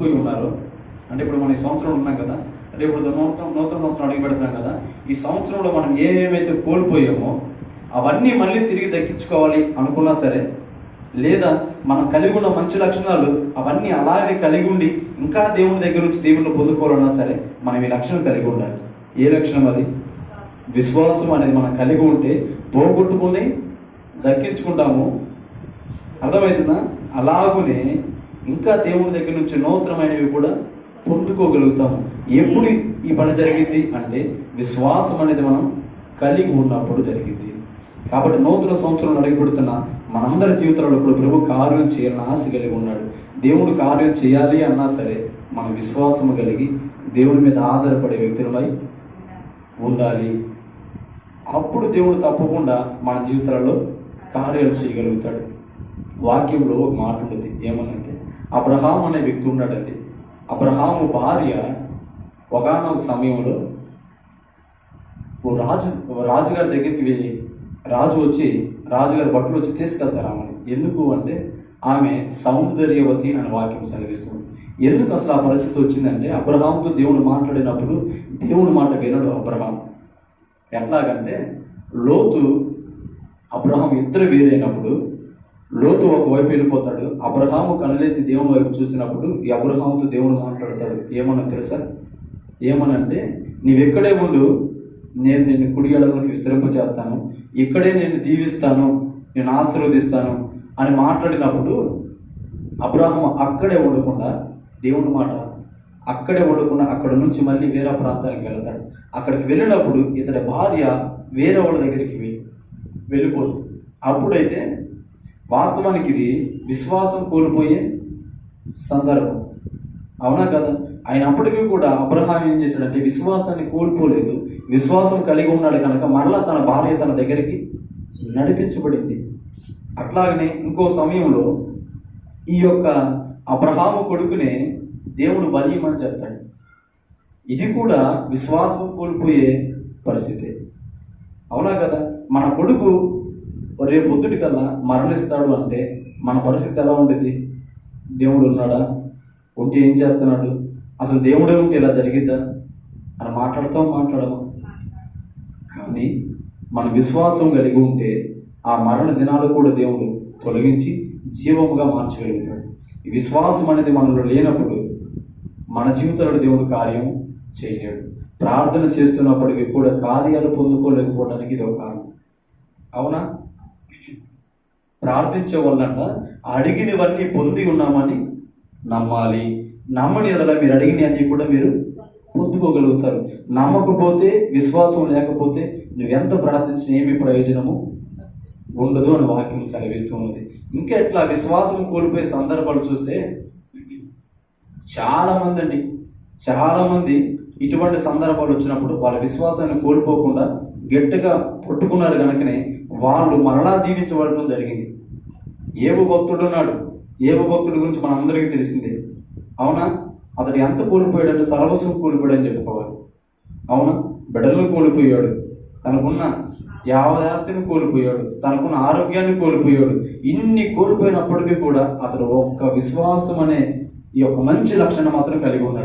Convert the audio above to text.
పోయి ఉన్నారు. అంటే ఇప్పుడు మనం ఈ సంవత్సరం ఉన్నాం కదా అంటే ఇప్పుడు నూతన నూతన సంవత్సరం అడుగు పెడతాం కదా ఈ సంవత్సరంలో మనం ఏమేమైతే కోల్పోయామో అవన్నీ మళ్ళీ తిరిగి దక్కించుకోవాలి అనుకున్నా సరే లేదా మనం కలిగి ఉన్న మంచి లక్షణాలు అవన్నీ అలాగే కలిగి ఉండి ఇంకా దేవుని దగ్గర నుంచి దేవుని పొందుకోవాలన్నా సరే మనం ఈ లక్షణం కలిగి ఉండాలి. ఏ లక్షణం అది? విశ్వాసం అనేది మనం కలిగి ఉంటే పోగొట్టుకుని దక్కించుకుంటాము. అర్థమవుతుందా? అలాగునే ఇంకా దేవుని దగ్గర నుంచి నూతనమైనవి కూడా పొందుకోగలుగుతాము. ఎప్పుడు ఈ పని జరిగింది అంటే విశ్వాసం అనేది మనం కలిగి ఉన్నప్పుడు జరిగింది. కాబట్టి నూతన సంవత్సరం అడుగుపెడుతున్న మనందరి జీవితంలో ఇప్పుడు ప్రభు కార్యం చేయాలని ఆశ కలిగి ఉన్నాడు. దేవుడు కార్యం చేయాలి అన్నా సరే మన విశ్వాసము కలిగి దేవుని మీద ఆధారపడే వ్యక్తులమై ఉండాలి. అప్పుడు దేవుడు తప్పకుండా మన జీవితాలలో కార్యాలు చేయగలుగుతాడు. వాక్యంలో ఒక మాట ఉంటుంది. ఏమనంటే అబ్రహాం అనే వ్యక్తి ఉన్నాడండి. అబ్రహాము భార్య ఒకనొక సమయంలో ఓ రాజు ఓ రాజుగారి దగ్గరికి వెళ్ళి రాజు వచ్చి రాజుగారి బట్టలు వచ్చి తీసుకెళ్తారామని ఎందుకు అంటే ఆమె సౌందర్యవతి అని వాక్యం సెలవిస్తుంది. ఎందుకు అసలు ఆ పరిస్థితి వచ్చిందంటే అబ్రహాంతో దేవుడు మాట్లాడినప్పుడు దేవుని మాట వినడు అబ్రహాం ఎట్లాగంటే లోతు అబ్రహాం ఇద్దరు వేరైనప్పుడు లోతు ఒకవైపు వెళ్ళిపోతాడు. అబ్రహాము కనులెత్తి దేవుని వైపు చూసినప్పుడు ఈ అబ్రహాంతో దేవుడు మాట్లాడతాడు. ఏమన్నా తెలుసా? ఏమనంటే నీవెక్కడే ఉండు నేను నిన్ను కుడి ఎడలకు విస్తరింప చేస్తాను. ఇక్కడే నేను దీవిస్తాను నేను ఆశీర్వదిస్తాను అని మాట్లాడినప్పుడు అబ్రహం అక్కడే ఉండకుండా దేవుని మాట అక్కడే ఉండకుండా అక్కడ నుంచి మళ్ళీ వేరే ప్రాంతానికి వెళ్తాడు. అక్కడికి వెళ్ళినప్పుడు ఇతడి భార్య వేరే వాళ్ళ దగ్గరికి వెళ్ళిపోదు అప్పుడైతే వాస్తవానికి ఇది విశ్వాసం కోల్పోయే సందర్భం. అవునా కదా? ఆయన అప్పటికీ కూడా అబ్రహాం ఏం చేశాడంటే విశ్వాసాన్ని కోల్పోలేదు. విశ్వాసం కలిగి ఉన్నాడు కనుక మరలా తన భార్య తన దగ్గరికి నడిపించబడింది. అట్లాగనే ఇంకో సమయంలో ఈ యొక్క అబ్రహాము కొడుకునే దేవుడు బలీయమని చెప్తాడు. ఇది కూడా విశ్వాసం కోల్పోయే పరిస్థితి. అవునా కదా? మన కొడుకు రేపు పొద్దుటి కల్లా మరణిస్తాడు అంటే మన పరిస్థితి ఎలా ఉండేది? దేవుడు ఉన్నాడా? ఉంటే ఏం చేస్తున్నాడు? అసలు దేవుడే ఉంటే ఇలా జరిగిద్దా అని మాట్లాడతాం మాట్లాడము? కానీ మన విశ్వాసం కలిగి ఉంటే ఆ మరణ దినాలు కూడా దేవుడు తొలగించి జీవముగా మార్చగలుగుతాడు. ఈ విశ్వాసం అనేది మనలో లేనప్పుడు మన జీవితంలో దేవుడు కార్యం చేయలేడు. ప్రార్థన చేస్తున్నప్పటికీ కూడా కార్యాలు పొందుకోలేకపోవడానికి ఇది ఒక కారణం. అవునా? ప్రార్థించే వాళ్ళంట అడిగినవన్నీ పొంది ఉన్నామని నమ్మాలి. నమ్మని ఎడల మీరు అడిగిన కూడా మీరు పొందుకోగలుగుతారు. నమ్మకపోతే విశ్వాసం లేకపోతే నువ్వెంత ప్రార్థించిన ఏమి ప్రయోజనము ఉండదు అని వాక్యం సెలవిస్తూ ఉన్నది. ఇంకా ఇట్లా విశ్వాసం కోల్పోయే సందర్భాలు చూస్తే చాలా మంది అండి చాలా మంది ఇటువంటి సందర్భాలు వచ్చినప్పుడు వాళ్ళ విశ్వాసాన్ని కోల్పోకుండా గట్టిగా పట్టుకున్నారు కనుకనే వాళ్ళు మరలా దీవించబడటం జరిగింది. ఏవు భక్తుడు ఉన్నాడు. ఏవు భక్తుడి గురించి మనందరికీ తెలిసిందే. అవునా? అతడు ఎంత కోల్పోయాడంటే సర్వస్వం కోల్పోయాడని చెప్పుకోవాలి. అవునా? బిడ్డలను కోల్పోయాడు. తనకున్న యావదాస్తిని కోల్పోయాడు. తనకున్న ఆరోగ్యాన్ని కోల్పోయాడు. ఇన్ని కోల్పోయినప్పటికీ కూడా అతడు ఒక్క విశ్వాసం అనే ఈ యొక్క మంచి లక్షణం మాత్రం కలిగి ఉన్నాడు.